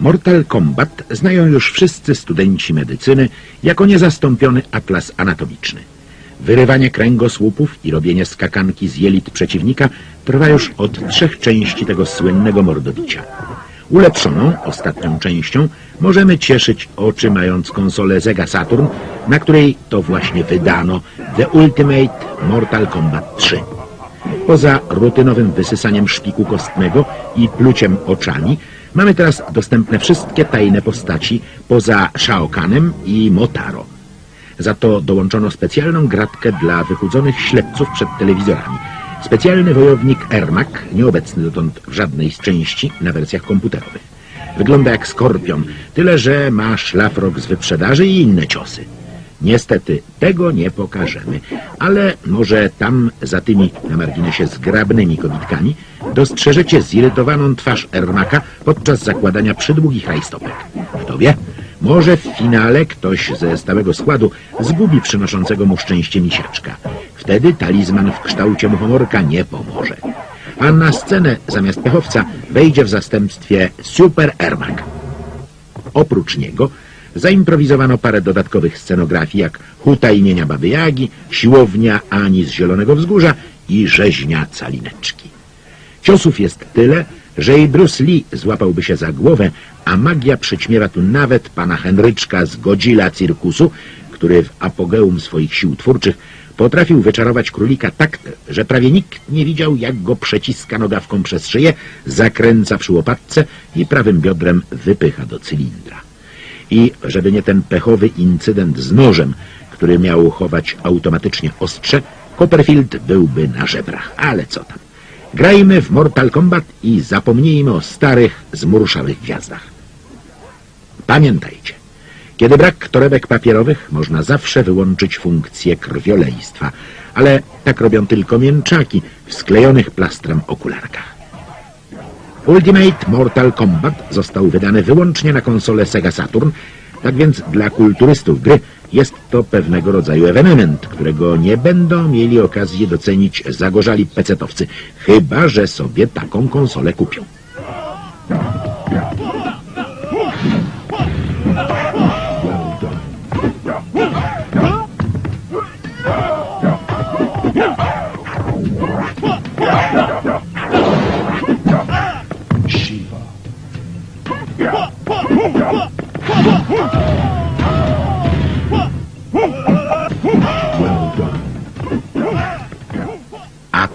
Mortal Kombat znają już wszyscy studenci medycyny jako niezastąpiony atlas anatomiczny. Wyrywanie kręgosłupów i robienie skakanki z jelit przeciwnika trwa już od trzech części tego słynnego mordobicia. Ulepszoną, ostatnią częścią możemy cieszyć oczy mając konsolę Sega Saturn, na której to właśnie wydano The Ultimate Mortal Kombat 3. Poza rutynowym wysysaniem szpiku kostnego i pluciem oczami, mamy teraz dostępne wszystkie tajne postaci poza Shao Kanem i Motaro. Za to dołączono specjalną gratkę dla wychudzonych śledców przed telewizorami. Specjalny wojownik Ermak, nieobecny dotąd w żadnej z części na wersjach komputerowych. Wygląda jak skorpion, tyle że ma szlafrok z wyprzedaży i inne ciosy. Niestety tego nie pokażemy, ale może tam za tymi na marginesie zgrabnymi kobitkami dostrzeżecie zirytowaną twarz Ermaka podczas zakładania przydługich rajstopek. Kto wie, może w finale ktoś ze stałego składu zgubi przynoszącego mu szczęście misiaczka. Wtedy talizman w kształcie muchomorka nie pomoże. A na scenę zamiast pechowca wejdzie w zastępstwie Super Ermak. Oprócz niego zaimprowizowano parę dodatkowych scenografii, jak huta imienia Baby Jagi, siłownia Ani z Zielonego Wzgórza i rzeźnia Calineczki. Ciosów jest tyle, że i Bruce Lee złapałby się za głowę, a magia przyćmiewa tu nawet pana Henryczka z Godzilla Cirkusu, który w apogeum swoich sił twórczych potrafił wyczarować królika tak, że prawie nikt nie widział, jak go przeciska nogawką przez szyję, zakręca przy łopatce i prawym biodrem wypycha do cylindra. I żeby nie ten pechowy incydent z nożem, który miał chować automatycznie ostrze, Copperfield byłby na żebrach. Ale co tam. Grajmy w Mortal Kombat i zapomnijmy o starych, zmurszałych gwiazdach. Pamiętajcie, kiedy brak torebek papierowych, można zawsze wyłączyć funkcję krwiolejstwa, ale tak robią tylko mięczaki w sklejonych plastrem okularkach. Ultimate Mortal Kombat został wydany wyłącznie na konsolę Sega Saturn, tak więc dla kulturystów gry jest to pewnego rodzaju ewenement, którego nie będą mieli okazji docenić zagorzali pecetowcy, chyba że sobie taką konsolę kupią.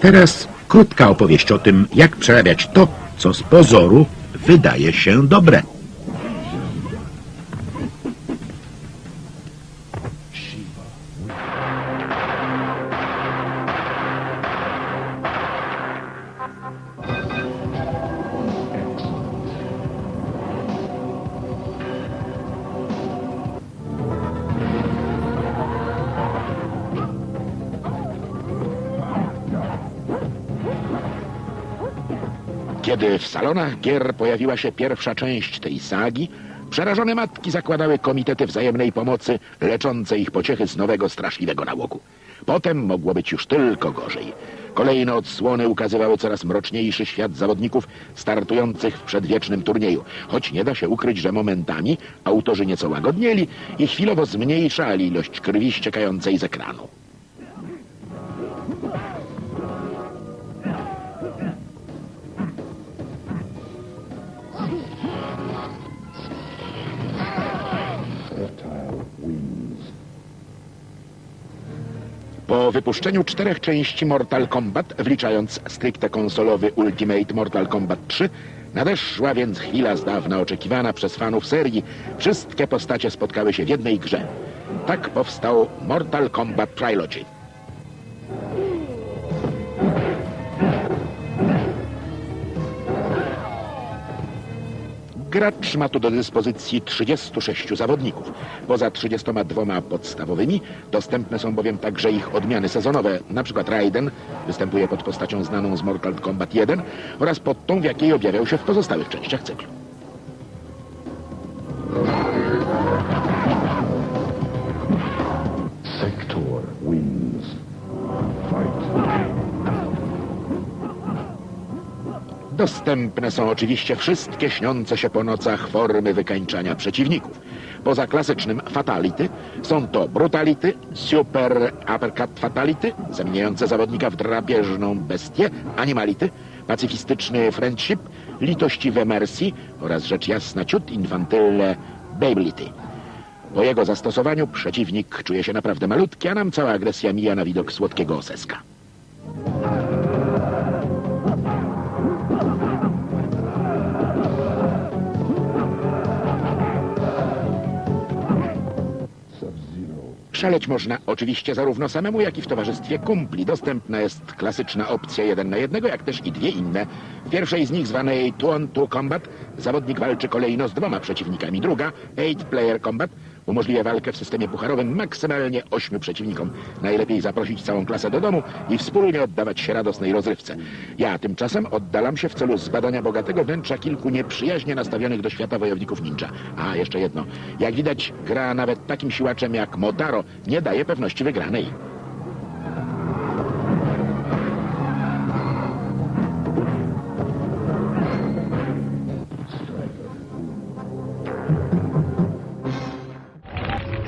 Teraz krótka opowieść o tym, jak przerabiać to, co z pozoru wydaje się dobre. Kiedy w salonach gier pojawiła się pierwsza część tej sagi, przerażone matki zakładały komitety wzajemnej pomocy, leczące ich pociechy z nowego straszliwego nałogu. Potem mogło być już tylko gorzej. Kolejne odsłony ukazywały coraz mroczniejszy świat zawodników startujących w przedwiecznym turnieju. Choć nie da się ukryć, że momentami autorzy nieco łagodnieli i chwilowo zmniejszali ilość krwi ściekającej z ekranu. Po wypuszczeniu czterech części Mortal Kombat, wliczając stricte konsolowy Ultimate Mortal Kombat 3, nadeszła więc chwila z dawna oczekiwana przez fanów serii. Wszystkie postacie spotkały się w jednej grze. Tak powstał Mortal Kombat Trilogy. Gracz ma tu do dyspozycji 36 zawodników. Poza 32 podstawowymi dostępne są bowiem także ich odmiany sezonowe. Przykład Raiden występuje pod postacią znaną z Mortal Kombat 1 oraz pod tą, w jakiej objawiał się w pozostałych częściach cyklu. Dostępne są oczywiście wszystkie śniące się po nocach formy wykańczania przeciwników. Poza klasycznym fatality są to brutality, super uppercut fatality, zamieniające zawodnika w drapieżną bestię, animality, pacyfistyczny friendship, litościwe mercy oraz rzecz jasna ciut infantyle babyity. Po jego zastosowaniu przeciwnik czuje się naprawdę malutki, a nam cała agresja mija na widok słodkiego oseska. Szaleć można oczywiście zarówno samemu, jak i w towarzystwie kumpli. Dostępna jest klasyczna opcja jeden na jednego, jak też i dwie inne. W pierwszej z nich, zwanej Two on Two Combat, zawodnik walczy kolejno z dwoma przeciwnikami. Druga, Eight Player Combat, umożliwia walkę w systemie pucharowym maksymalnie ośmiu przeciwnikom. Najlepiej zaprosić całą klasę do domu i wspólnie oddawać się radosnej rozrywce. Ja tymczasem oddalam się w celu zbadania bogatego wnętrza kilku nieprzyjaźnie nastawionych do świata wojowników ninja. A, jeszcze jedno. Jak widać, gra nawet takim siłaczem jak Motaro nie daje pewności wygranej.